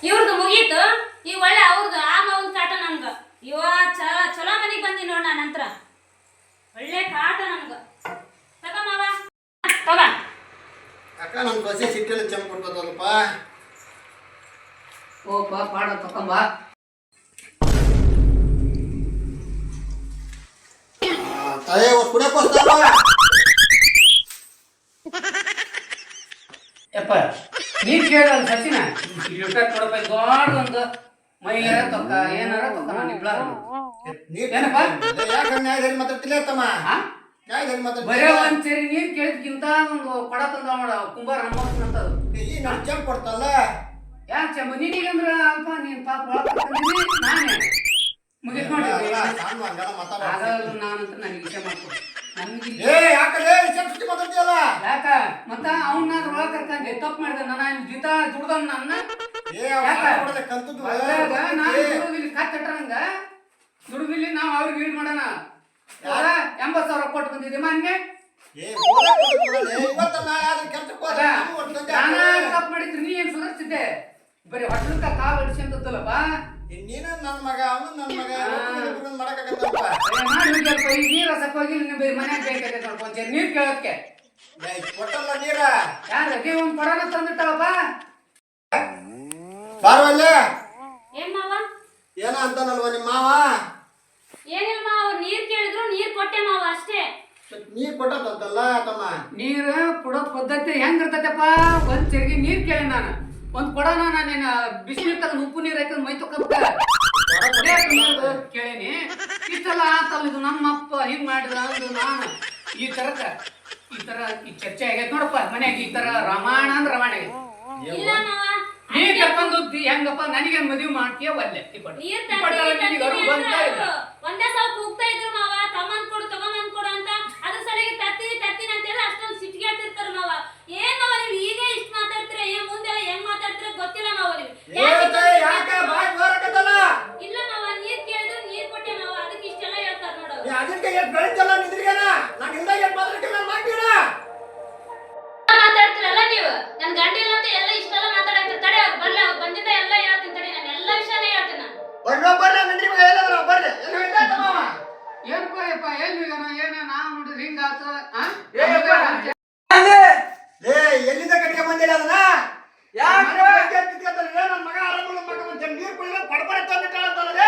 ಇವ್ರದ್ದು ಮುಗೀತು. ಈ ಒಳ್ಳೆ ಅವ್ರದ್ದು ಆ ಮಾವನ್ ಕಾಟ ನನ್ಗ. ಇವ ಚಲೋ ಚಲೋ ಮನೆಗೆ ಬಂದಿ ನೋಡ ನಂತರ. ಒಳ್ಳೆ ಕಾಟ ನನ್ಗ ತಗ ಮಾವ ತಗ ನಮ್ಮ ಬಸ್ಸೆ ಸಿಟ್ಟಲ್ಲಿ ಚೆಂದ ಕೊಡ್ತದಲ್ಪ ಓ ಬಾ ಪಾಡ ತಕೊಂಬ. ತಾಯಿ ಕುಡಿಯಕ್ಕೆ ಯಪ್ಪ ನೀನ್ ಕೇಳಲ್ಲ ಸಚಿನ ಲೀಟರ್ ಕೊಡಬೇಕು ದೊಡ್ಡ ಒಂದು ಮೈಯಾರ ತೊಕ್ಕ ಏನಾರ ತೊಕ್ಕ ನಾನು ಇಬ್ಬಳ ನೀರು ಏನಪ್ಪ? ಯಾಕಂದ್ರೆ ಮಾತಾಡ್ತಿಲ್ಲ ತಮ್ಮ ಬರೇ ಒಂದ್ ಸೇರಿ ನೀರ್ ಕೇಳಿದ್ಕಿಂತ ಒಂದು ಕೊಡ ತಂದ ಮಾಡ ಕುಂಬಾರ ಹಮ್ಮಕ್ಕನ ಅಂತದು ಈ ನಾನು ಕೊಡ್ತಲ್ಲ? ಯಾಕೆ ಚಂಬ ನಿನಗಂದ್ರ ಅಲ್ಪ ನೀನ್ ಪಾಪ ಒಳಗ್ ನಾನೇ. ಮುಗಿತ್ ನೋಡಿ. ಆಗಲ್ಲ ನಾನಂತ ನನಗೆ ಇಷ್ಟ ಮಾಡ್ಕೊಡು ಏ ಯಾಕಲೇ ಸುದ್ದಿ ಮಾತಾಡ್ತೀಯಲ್ಲ? ಯಾಕ? ಮತ್ತ ಅವ್ನ ಒಳಗ್ ಕರ್ಕೊಂಡೆ ತಪ್ಪು ಮಾಡಿದೆ ನಾನು ಜೀತ ದುಡ್ದವ್ ನನ್ನ ನಾನು ಕಟ್ಟರಂಗ ದುಡುಗಿಲಿ ನಾವು ಅವ್ರಿಗೆ ಈಡ್ ಮಾಡೋಣ. ಯಾರ? ಎಂಬತ್ ಸಾವಿರ ಕೊಟ್ಟು ಬಂದಿದ್ದೆ ಮೊನ್ನೆ ನಾನು. ತಪ್ಪು ಮಾಡಿದ್ರು ನೀ ಏನ್ ಸುಧಾರಿಸಿದ್ದೆ? ಬರೀ ಹೊಟ್ಟಲಕ್ಕ ಕಾಲು ಅಡಿಸ್ಕೊಂತದ್ದಲ್ಲಪ್ಪ ಏ, ನೀನು ನನ್ನ ಮಗ ಅವನು ನನ್ನ ಮಗ. ಇಬ್ರನ್ನ ಮಾಡಕ್ಕಾಗತ್ತಲ್ಪ ಮಾಡಿ ಹೋಗ್ಯಪ್ಪ ಈ ನೀರು ಹಸಕ್ ಹೋಗಿ ನಿನ್ನ ಮನ್ಯಾಗ ಬೇಕಾಗೈತೆ ನೋಡ್ಕೊ ಒಂಚೂರು ನೀರು ಕೊಟ್ಟಲ್ಲ ನೀರ? ಯಾರು ಅದೇ ಒಂದು ಕೊಡೋಣ ತಂದಿಟ್ಟವಪ್ಪ ಬಾರವಲ್ಲೇ ಏನ ಅಂತಾನಲ್ವ ನಿಮ್ಮ ಮಾವ? ಏನಿಲ್ಲ ಮಾವ ಅವ್ರು ನೀರ್ ಕೇಳಿದ್ರು ನೀರ್ ಕೊಟ್ಟೆ ಮಾವ ಅಷ್ಟೇ. ನೀರ್ ಕೊಟ್ಟತ್ತಲ್ಲ ತಮ್ಮ? ನೀರ್ ಕೊಡೋ ಪದ್ಧತಿ ಹೆಂಗಿರ್ತೈತಪ್ಪ? ಒಂದ್ ಚೆರ್ಗಿ ನೀರ್ ಕೇಳಿ ನಾನು. ಒಂದ್ ಕೊಡೋಣ ನಾನೇನ ಬಿಸಿಲು ತಗೊಂಡ್ ಉಪ್ಪು ನೀರ್ ಹಾಕಿ ಮೈ ಕೇಳೀನಿ. ಇಷ್ಟೆಲ್ಲ ಆತಲ್ಲ ಇದು ನಮ್ಮಪ್ಪ ಹಿಂಗ್ ಮಾಡಿದ ಅಂದು ನಾನು. ಈ ತರಕ ಈ ತರ ಈ ಚರ್ಚೆ ಆಗೈತೆ ನೋಡಪ್ಪ ಮನ್ಯಾಗ ಈ ತರ ರಾಮಾಯಣ ಅಂದ್ರ ರಾಮಾಯಣ ಇಲ್ಲ ಮಾವ ನೀ ಹೆಂಗಪ್ಪ ನನಗೆ ಮದುವೆ ಮಾಡ್ತೀಯ? ಒಲ್ಲೆ. ಇಪ್ಪಟ್ಟು ನೀರ್ ಇಪ್ಪಟ್ಟರ ತರ್ತೀನಿ, ನಿನಗೆ ಅರಿವು ತರ್ತೀನಿ ಬಂತಾ ಇಲ್ಲ ಅಂದ್ರು. ಒಂದೇ ಸಲ ಕೂಗ್ತಾ ಇದ್ರು ಮಾವ ತಮ್ಮನ್ ಕೊಡು ತಗೊಂಬಂದ್ ಕೊಡು ಅಂತ ಅದ್ರ ಸಲಿಗೆ ತರ್ತೀನಿ ತರ್ತೀನಿ ಅಂತ ಹೇಳಿ ಅಷ್ಟೊಂದು ಸಿಟ್ಟಿಗೆ ಹೇಳ್ತಿರ್ತಾರ ಮಾವ ಏನ್ ಮಾವ ನೀವು ಈಗ ಇಷ್ಟ ಮಾತಾಡ್ತೀರ ಏನ್ ಮುಂದೆಲ್ಲ ಹೆಂಗ್ ಮಾತಾಡ್ತೀರ ಗೊತ್ತಿಲ್ಲ ಮಾವ ನೀವು ಯಾಕ ಬಾಯ್ ಬರಕತ್ತಲ್ಲ ಇಲ್ಲ ಮಾವ ನೀರ್ ಕೇಳಿದ್ರು ನೀರ್ ಕೊಟ್ಟೆ ಮಾವ ಅದಕ್ಕೆ ಇಷ್ಟೆಲ್ಲ ಹೇಳ್ತಾರ ನೋಡು ನೀ ಅದಕ್ಕೆ ಎಷ್ಟು ಬೆಳಿತಲ್ಲ ನಿದ್ರಿಗೇನ ನಾನು ಇಲ್ದಾಗ ಎಷ್ಟು ಮಾತಾಡಕ್ಕೆ ನಾನು ಮಾಡ್ತೀನ ಮಾತಾಡ್ತಿರಲ್ಲ ನೀವು ನನ್ ಗಂಡ ಇಲ್ಲ ಅಂತ ಎಲ್ಲ ಇಷ್ಟೆಲ್ಲ ಮಾತಾಡಕ್ತಿರ್ ತಡೆ ಅವ್ರು ಬರ್ಲಿ ಅವ್ರು ಬಂದಿದ್ದ ಎಲ್ಲ ಹೇಳ್ತೀನಿ ತಡಿ ನಾನು ಎಲ್ಲ ವಿಷಯನೇ ಹೇಳ್ತೀನಿ ನಾನು ಬರ್ರಿ ಬರ್ರಿ ನಿದ್ರಿ ಮಗ ಎಲ್ಲಾದ್ರು ಬರ್ರಿ ಎಲ್ಲಿ ಹೋಯ್ತಾ ತಮ್ಮ ಏನಪ್ಪ ಯಪ್ಪ ಏನ್ ಈಗ ಏನ ನಾವು ನೋಡಿದ್ರೆ ಹಿಂಗ ಆತ ಏ ಎಲ್ಲಿಂದ ಕಟ್ಗೆ ಬಂದಿಲ್ಲ ಅದನ್ನ ಯಾಕೆ? ಮನೆ ಬಗ್ಗೆ ತಿಳ್ಕೊತಾನೆ, ಏ, ನನ್ ಮಗ ಆರಾಮಲ್ಲ ಮಗ ಒಂದ್ ನೀರ್ ಕುಡಿದ್ರೆ ಕೊಡಬರ ತಂದಿಟ್ಟಾಳಂತಲ್ಲ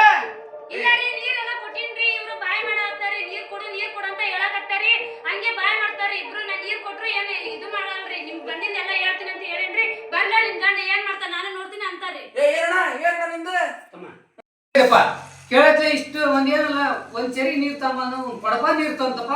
ಇಲ್ಲ ರೀ ನೀರೆಲ್ಲ ಕೊಟ್ಟಿನ್ರಿ ಇವ್ರು ಬಾಯ್ ಮಾಡತ್ತಾರಿ ನೀರ್ ಕೊಡು ನೀರ್ ಕೊಡು ಅಂತ ಹೇಳಕತ್ತಾರಿ ಹಂಗೆ ಬಾಯ್ ಮಾಡ್ತಾರಿ ಇಬ್ರು ನಾ ನೀರ್ ಕೊಟ್ರು ಏನ್ ಇದು ಮಾಡಲ್ರಿ ನಿಮ್ ಗಂಡಿಂದ ಎಲ್ಲ ಹೇಳ್ತೀನಿ ಅಂತ ಹೇಳೇನ್ರಿ ಬರ್ಲ ನಿಮ್ ಗಂಡ ಏನ್ ಮಾಡ್ತಾನ ನಾನು ನೋಡ್ತೀನಿ ಅಂತಾರಿ ಏ ಏನಣ್ಣ ಏನಣ್ಣ ನಿಂದು ಯಪ್ಪ ಕೇಳತ್ಲೆ ಇಷ್ಟು ಒಂದ್ ಏನಲ್ಲ ಒಂದ್ ಚೆರಿ ನೀರ್ ತಮ್ಮನು ಒಂದ್ ಕೊಡಪ ನೀರ್ ತಂತಪ್ಪ.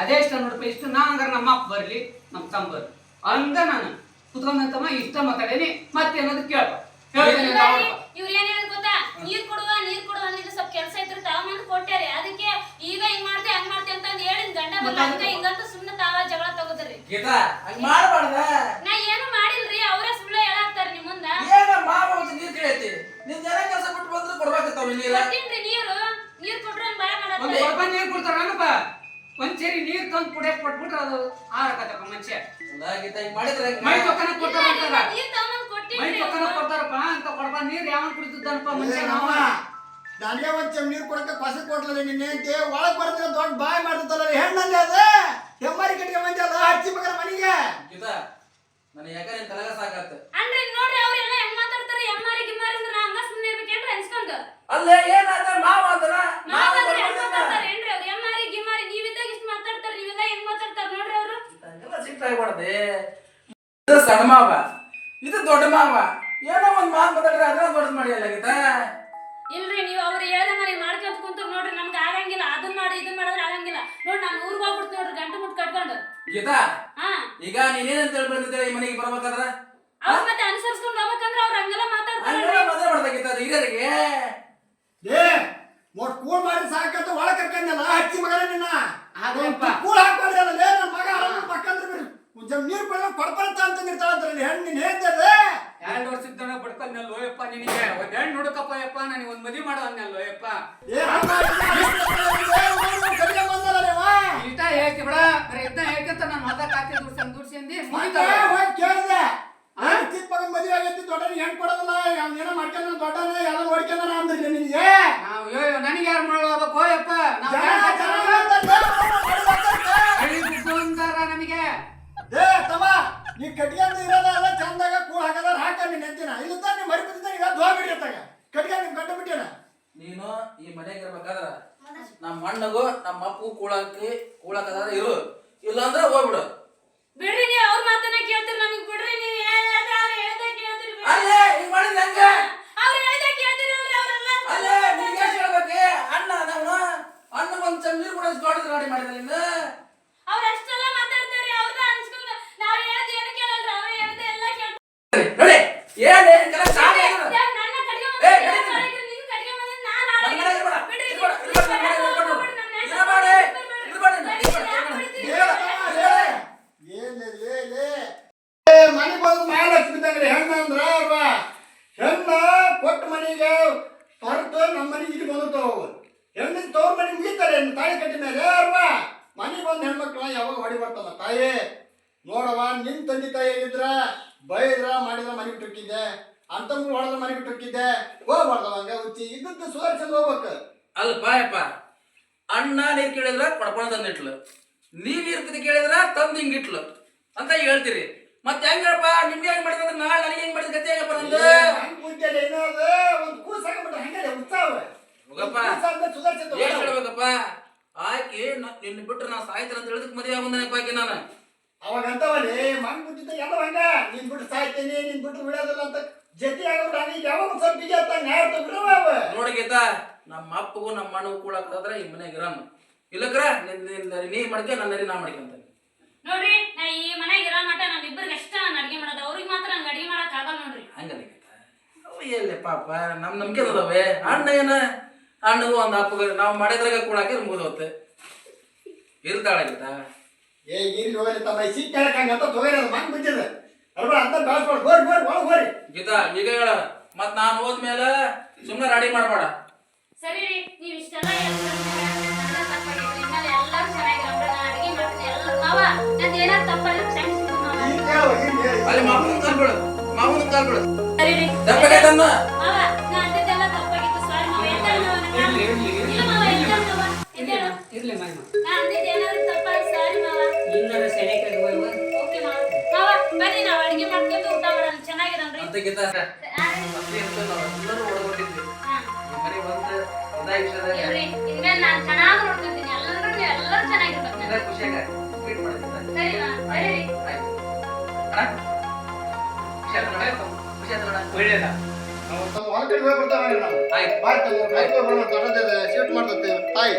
ಅದೇ ಇಷ್ಟ ನೋಡಪ್ಪ ಇಷ್ಟು ನಾ ಹಂಗಾರ ನಮ್ಮ ಅಪ್ಪ ಬರ್ಲಿ ನಮ್ಮ ತಮ್ಮ ಬರ್ಲಿ. ಹಂಗ ನಾನು ಕುತ್ಕೊಂಡಂತಮ್ಮ ಇಷ್ಟ ಮಾತಾಡೇನಿ ಮತ್ತೇನಾದ್ರು ಕೇಳಪ್ಪ ಹೇಳ್ತೇನೆ ಅಂತ ಅವ್ಳಪ್ಪ. ಇವ್ರು ಏನ್ ಹೇಳಿದ್ ಗೊತ್ತಾ? ನೀರ್ ಕೊಡುವ ನೀರ್ ಕೊಡುವ ಸ್ವಲ್ಪ ಕೆಲ್ಸ ಇದ್ರು ಕೊಟ್ಟಾರಿ ಅದಕ್ಕೆ ಈಗ ಹಿಂಗ್ ಮಾಡ್ತೆ ಹಂಗ್ ಮಾಡ್ತೆ ಅಂತ ಅಂದ್ ಹೇಳಿದ್ ಗಂಡ ಬಂದ ಹಂಗ ಹಿಂಗಂತ ಸುಮ್ನೆ ತಾವ ಜಗಳ ತಗೋದ್ರಿ. ಗೀತಾ ಹಂಗ್ ಮಾಡಬಾರ್ದ? ನಾ ಏನು ಮಾಡಿಲ್ರಿ ಅವರೇ ಸುಳ್ಳು ಹೇಳಾಕ್ತಾರ ನಿಮ್ ಮುಂದ. ಏನ ಮಾವ ಒಂದು ನೀರ್ ಕೇಳೈತಿ ನಿನ್ ಜನ ಕೆಲಸ ಬಿಟ್ಟು ಬಂದ್ರೆ ಕೊಡ್ಬೇಕತ್ತಾವ ನೀರ ನೀರ್ ಒಂದ್ ಸ್ವಲ್ಪ ನೀರು ಕೊಡ್ತಾರನಪ್ಪ ಒಂದ್ ಸೇರಿ ನೀರ್ ತಂದು ಕುಡಿಯಕ್ ಕೊಟ್ಬಿಟ್ರೆ ಅದು ಆರಕತ್ತಪ್ಪ ಮನುಷ್ಯ. ಮಾಡಿದ್ರೆ? ಮೈ ತೊಕ್ಕನ ಕೊಡ್ತಾರ ಮೈ ತೊಕ್ಕನ ಕೊಡ್ತಾರಪ್ಪ ಅಂತ ಕೊಡಪ್ಪ ನೀರ್ ಯಾವನ್ ಕುಡಿತಿದ್ದಾನಪ್ಪ ಮನುಷ್ಯ ನಾವ? ನನಗೆ ಒಂದ್ ಚಮ್ ನೀರ್ ಕೊಡಕ್ಕೆ ಕಸ ಕೊಟ್ಲಲ್ಲ ನಿನ್ನೆ ಅಂತ ಒಳಗ್ ಬರ್ತಿಲ್ಲ ದೊಡ್ಡ ಬಾಯ್ ಮಾಡ್ತಿದ್ದಲ್ಲ ಹೆಣ್ಣಲ್ಲಿ ಅದ. ಹೆಮ್ಮಾರಿ ಕಟ್ಗೆ ಅಲ್ಲ ಹಚ್ಚಿ ಮಗನ ಮನೆಗೆ. ಗೀತಾ ನನಗೆ ಯಾಕಂದ್ರೆ ತಲೆಗ ಸಾಕಾತ. ಅಂದ್ರೆ ನೋಡ್ರಿ ಅವ್ರೆಲ್ಲ ಹೆಂಗ್ ಮಾತಾಡ್ತಾರೆ ಎಮ್ಮಾರಿ ಗಿಮ್ಮಾರಿ ಅಂದ್ರೆ ನಾ ಹಂಗ ಸುಮ್ನೆ ಇರ್ಬೇಕೇನ್ರಿ ಅನ್ಸ್ಕೊಂಡು? ಅಲ್ಲೇ ಏನಾದ ಮಾವ ಅದನ ಮಾತಾಡ್ತಾರೆ ಹೆಂಗ್ ಮಾತಾಡ್ತಾರೆ ಏನ್ರಿ ಅವ್ರು ಎಮ್ಮಾರಿ ಗಿಮ್ಮಾರಿ ನೀವಿದ್ದಾಗ ಇಷ್ಟ ಮಾತಾಡ್ತಾರೆ ನೀವೆಲ್ಲ ಹೆಂಗ್ ಮಾತಾಡ್ತಾರೆ ನೋಡ್ರಿ ಅವ್ರು ಹಂಗೆಲ್ಲ ಸಿಟ್ಟಾಗ್ಬಾರ್ದೆ ಇದು ಸಣ್ಣ ಮಾವ. ಇದು ದೊಡ್ಡ ಮಾವ. ಏನೋ ಒಂದ್ ಮಾತು ಮಾತಾಡ್ರೆ ಅದನ್ನ ದೊಡ್ಡದು ಮಾಡಿ ಅಲ್ಲ ಗೀತಾ ಇಲ್ರಿ ನೀವು ಅವ್ರು ಹೇಳ್ದಂಗ ನೀವು ಮಾಡ್ಕೊಂತ ಕುಂತ ನೋಡ್ರಿ ನಮ್ಗೆ ಆಗಂಗಿಲ್ಲ. ಅದನ್ನ ಮಾಡಿ ಇದನ್ನ ಮಾಡಿದ್ರೆ ಆಗಂಗಿಲ್ಲ. ನೋಡ್ ನಾನು ಊರ್ಗ್ ಹೋಗ್ಬಿಡ್ತೀನಿ ನೋಡ್ರಿ ಗಂಟು ಮುಟ್ಟು ಕಟ್ಕೊಂಡು. ಗೀತಾ? ಹಾ. ಈಗ ನೀನೇನಂತ ಹೇಳ್ಬಿಡ್ತೀರ ಈ ಮನೆಗೆ ಬರ್ಬೇಕಾದ್ರ? ಅವ್ರ ಮತ್ತೆ ಅನುಸರಿಸ್ಕೊಂಡು ಹೋಗ್ಬೇಕಂದ್ರೆ ಅವ್ರ ಹಂಗೆಲ್ಲ ಮಾತಾಡ್ತಾರೆ ಹಂಗೆಲ್ಲ ಮದುವೆ ಮಾಡ್ತಾ ಗೀತಾ ಅದು ಹಿರಿಯರಿಗೆ? ಏ ಮೊಟ್ ಕೂಳ್ ಮಾಡಿ ಸಾಕಂತ ಒಳಗ್ ಕರ್ಕೊಂಡಲ್ಲ ಹಚ್ಚಿ ಮಗನ ನಿನ್ನ? ಕೂಳ್ ಹಾಕೊಂಡ್ರಲ್ಲ ಮಗ ಪಕ್ಕಂದ್ರೆ ಒಂದ್ ನೀರು ನೀರ್ ಕೊಡ ಕೊಡ್ಬರತ್ತ ಅಂತ ನಿಂತಾಳಂತ ಹೆಣ್ಣು ನೀನು ಹೇಳ್ತದೆ ಎರಡು ವರ್ಷದ ಬಡ್ಕೊಂಡಲ್ಲೋ ಯಪ್ಪ ನಿನಗೆ ಒಂದ್ ಹೆಣ್ಣು ಹುಡುಕಪ್ಪ ಯಪ್ಪ ನನಗೆ ಒಂದು ಮದುವೆ ಮಾಡೋ ಅನ್ನಲ್ಲೋ ಯಪ್ಪ ಏ ಕಟ್ಗೆ ಬಂದಲ್ಲ ನೀವ ಇಷ್ಟ ಹೇಳ್ತಿ ಬಿಡ ಪ್ರಯತ್ನ ಹೇಳ್ಕಂತ ನಾನು ಮದ ಕಾತಿ ಮತ್ತೆ ಮುಗಿತಾವ ಹೋಗ್ ಕೇಳ್ದೆ ಆ ಚಿಕ್ಕ ಮಗನ್ ಮದುವೆ ಆಗೈತಿ ದೊಡ್ಡನಿಗೆ ಹೆಣ್ಣು ಕೊಡೋದಲ್ಲ ಅವ್ನ್ ಏನೋ ಮಾಡ್ಕೊಂಡ ದೊಡ್ಡನ ಎಲ್ಲ ನೋಡ್ಕೊಂಡ ಅಂದ್ರಿ ನಿನಗೆ ನಾವು ಅಯ್ಯೋ ನನಗೆ ಯಾರು ಮಾಡ್ಬೇಕು ಯಪ್ಪ ನಾವು ಜನ ಜನ ಹೇಳ್ತಾರೆ, ಏ, ತಮ್ಮ, ನೀ ಕಟ್ಕೊಂಡು ಇರೋದ ಇರೋದಲ್ಲ ಚಂದಾಗ ಕೂಳ್ ಹಾಕದಾರ, ಹಾಕ ನೀನ್ ನೆಂತಿನ ಇಲ್ಲ ತಾನೆ ಮರಿ ಬಿದ್ದ ಈಗ ದ್ವಾ ಬಿಡಿರ್ತಾಗ ಕಟ್ಗೆ ನಿಮ್ ಗಂಟು ಬಿಟ್ಟಿನ. ನೀನು ಈ ಮನೆಗೆ ಇರ್ಬೇಕಾದ್ರ ನಮ್ಮ ಅಣ್ಣಗೂ ನಮ್ಮ ಅಪ್ಪಗೂ ಕೂಳಾಕಿ, ಕೂಳಾಕದಾರ ಇರು. ಇಲ್ಲಾಂದ್ರೆ ಹೋಗ್ಬಿಡು ಬಿಡ್ರಿ ನೀವು ಅವ್ರ ಮಾತನ್ನ ಕೇಳ್ತೀರಿ ನಮಗ್ ಬಿಡ್ರಿ ನೀವು ಹೇಳ್ದ ಅವ್ರು ಹೇಳ್ದ ಕೇಳ್ತೀರಿ ಬಿಡ್ರಿ. ಅಲ್ಲೇ ಹಿಂಗ್ ಮಾಡಿದ್ರೆ ಹೆಂಗೆ ಅವ್ರು ಹೇಳ್ದ ಕೇಳ್ತೀರಲ್ರಿ ಅವರೆಲ್ಲ ಅಲ್ಲೇ ನೀನ್ ಎಷ್ಟು ಹೇಳ್ಬೇಕೆ ಅಣ್ಣ ನಾವು ಅಣ್ಣ ಒಂದ್ ಚಮ್ ನೀರು ಕೂಡ ದೊಡ್ಡದು ಗಾಡಿ ಮಾಡಿದ ನೀನು ಅವ್ರು ಅಷ್ಟೆಲ್ಲ ಮಾತಾಡ್ತಾರೆ ಅವ್ರನ್ನ ಅನ್ಸ್ಕೊಂಡು ನಾವ್ ಹೇಳ್ದ ಏನು ಕೇಳಲ್ರಿ ಅವ್ರು ಹೇಳ್ದ ಎಲ್ಲ ಕೇಳ್ತಾರೆ ನೋಡಿ ಏನ್ ಏನ್ ಕೆಲ ಸಾಲ ಏನು? ನನ್ನ ಕಟ್ಗೆ ಏ, ಬಂದಿದ್ದು ನಡಿ. ನಾನ್ ಆಳಿದ್ರೆ ನೀನು ಕಟ್ಗೆ ಬಂದಿದ್ದು ನಾನ್ ನನ್ನ ಆಳಿದ್ರೆ. ಮನೆಗೆ ಇರ್ಬೇಡ. ಬಿಡ್ರಿ, ಇರ್ಬೇಡ, ನೀವು ಇರ್ಬೇಡ, ನನ್ನ ಮನೆಗೆ ಇರ್ಬೇಡ. ಬಿಡ್ರಿ, ನನ್ನ ಹೆಸರು ಇರ್ಬೇಡ, ಬಿಡ್ರಿ. ಇರ್ಬೇಡ, ಬಿಡ್ರಿ, ಇರ್ಬೇಡ, ಯಾಕ್ ಇರ್ಬೇಡ. ಬಿಡ್ತೀರಿ? ಏ ತಮ್ಮ, ಏ. ಏನ್ ಲೇ, ಲೇ, ಲೇ. ಏ, ಮನೆಗ್ ಬಂದು ಮಹಾಲಕ್ಷ್ಮಿ ತಂಗ್ರಿ ಹೆಣ್ಣ ಅಂದ್ರ ಅವ್ರ ಹೆಣ್ಣ ಕೊಟ್ಟ ಮನೆಗೆ ಹೊರತು ನಮ್ಮ ಮನೆಗೆ ಇಲ್ಲಿ ಬಂದಿರ್ತಾವ ಅವು ಹೆಣ್ಣಿನ ತವ್ರ ಮನೆಗೆ ಮುಗಿತಾರೆ ತಾಯಿ ಕಟ್ಟಿ ಮೇಲೆ ಅವ್ರ ಮನೆಗೆ ಬಂದು ಹೆಣ್ಮಕ್ಳ ಯಾವಾಗ ಹೊಡಿ ಬರ್ತಲ್ಲ ತಾಯಿ? ನೋಡವ ನಿನ್ನ ತಂದೆ ತಾಯಿ ಆಗಿದ್ರ ಬೈದ್ರ ಮಾಡಿದ್ರ ಮನೆ ಬಿಟ್ಟಿರ್ಕಿದ್ದೆ ಅಂತಮ್ಗಳು ಹೊಡೆದ್ರ ಮನೆ ಬಿಟ್ಟಿರ್ಕಿದ್ದೆ ಹೋಗ್ಬಾರ್ದವ ಹಂಗ ಹುಚ್ಚಿ. ಇದ್ದದ್ದು ಸುಧಾರಿಸಲು ಹೋಗ್ಬೇಕು. ಅಲ್ಲ ಪಾಯಪ್ಪ ಅಣ್ಣ ನೀರು ಕೇಳಿದ್ರ ಕೊಡ್ಕೊಂಡ್ ತಂದಿಟ್ಲು ನೀವ್ ನೀರ್ ಕುದಿ ಕೇಳಿದ್ರ ತಂದು ಹಿಂಗಿಟ್ಲು ಅಂತ ಹೇಳ್ತೀರಿ. ಮತ್ತೆ ಹೆಂಗಪ್ಪ ನಿಮ್ಗೆ ಹೆಂಗ್ ಮಾಡಿದ್ರೆ ನಾಳೆ ನನಗೆ ಹೆಂಗ್ ಮಾಡಿದ ಗತಿ ಹೆಂಗಪ್ಪ ನಂದು? ಒಂದು ಕೂಸಾಕ ಹಂಗಲ್ಲ ಹಂಗೆ ಉತ್ಸಾಹ ಏನ್ ಹೇಳ್ಬೇಕಪ್ಪ? ಆಕಿ ನ- ನಿನ್ನ ಬಿಟ್ರೆ ನಾ ಸಾಯ್ತೀನಿ ಅಂತ ಹೇಳಿದಕ್ಕೆ ಮದುವೆ ಆಗಂದನಪ್ಪ ಆಕಿ ನಾನು. ಅವಾಗ ಅಂತವಲ್ಲಿ ಮಣ್ಣು ಬಿಟ್ಟಿದ್ದ ಎಲ್ಲ ಹಂಗ. ನಿನ್ ಬಿಟ್ಟು ಸಾಯ್ತೇನೆ ನಿನ್ ಬಿಟ್ಟು ಬಿಡೋದಿಲ್ಲ ಅಂತ ಜತಿ ಆಗ್ಬಿಟ್ಟು ಹಂಗ ಈಗ ಯಾವಾಗ ಸ್ವಲ್ಪ ಬಿಜಿ ಅಂತ ನ್ಯಾಯ ತಗೊಂಡ್ರವ ಅವ. ನೋಡಿ ಗೀತ ನಮ್ಮ ಅಪ್ಪಗೂ ನಮ್ಮ ಅಣ್ಣಗೂ ಕೂಡ ಈ ಮನೆಗೆ ಇಲ್ಲಕ್ರ ನಿನ್ನ ನಿನ್ ನರಿ ನೀ ಮಾಡ್ಕೆ ನನ್ನ ನರಿ ನಾ ಅಂತ. ನೋಡ್ರಿ ನಾ ಈ ಮನೆಗೆ ಇರೋ ಮಟ್ಟ ನಮ್ಮ ಇಬ್ಬರಿಗೆ ಅಷ್ಟೇ ನಾನು ಅಡಿಗೆ ಮಾಡೋದು. ಅವ್ರಿಗೆ ಮಾತ್ರ ನಂಗೆ ಅಡಿಗೆ ಮಾಡಕ್ ಆಗಲ್ಲ ನೋಡ್ರಿ. ಹಂಗಲ್ಲ ಗೀತ. ಅವ ಎಲ್ಲಿ ಪಾಪ ನಮ್ಮ ನಂಬಿಕೆ ಅದಾವೆ. ಅಣ್ಣ ಏನ? ಅಣ್ಣಗೂ ಒಂದು ಅಪ್ಪಗ ನಾವು ಮಾಡಿದ್ರಾಗ ಕೂಡಾಕಿ ಮುಗಿದೋತ್ತೆ ಇರ್ತಾಳ ಗೀತ ಏ ಇಲ್ಲಿ ಹೋಗಲಿ ತಮ್ಮ ಸಿಕ್ಕ ಹಂಗಂತ ತೊಗೊರಿ ಅದು ಅಲ್ವಾ ಅಂತ ಬೆಳೆಸ್ಕೊಂಡು ಹೋರಿ ಹೋರಿ ಒಳಗೆ ಹೋರಿ. ಗೀತ ಈಗ ಹೇಳ. ಮತ್ ನಾನು ಹೋದ್ಮೇಲೆ ಸುಮ್ಮನೆ ರೆಡಿ ಮಾಡಬೇಡ. ಸರಿ ರೀ ನೀವ್ ಇಷ್ಟೆಲ್ಲ ಎಲ್ಲರೂ ಚೆನ್ನಾಗಿರೋ ನಾನು ಅಡಿಗೆ ಮಾಡ್ತೀನಿ. ಎಲ್ಲ ಮಾವ ನಂದು ಏನಾದ್ರು ತಪ್ಪಲ್ಲ ಕ್ಷಮಿಸಿ ಮಾವ. ಈಗ ಕೇಳು ಈಗ ಹೇಳಿ ಅಲ್ಲಿ ಮಾವನ ಕಾಲ್ ಬಿಡು ಮಾವನ ಕಾಲ್ ಸರಿ ರೀ. ಮಾವ ಖುಷಿ ಆಯ್ತು ನೋಡ ಒಳ್ಳೇದ? ನಾವು ತಮ್ಮ ಹೊರಗಡೆ ಹೋಗಿ ಬರ್ತಾವೆ ನಾವು ಆಯ್ತು. ಬಾಯ್ ತಗೊಂಡು ಶೀಟ್ ಮಾಡ್ತೇವೆ. ತಾಯಿ.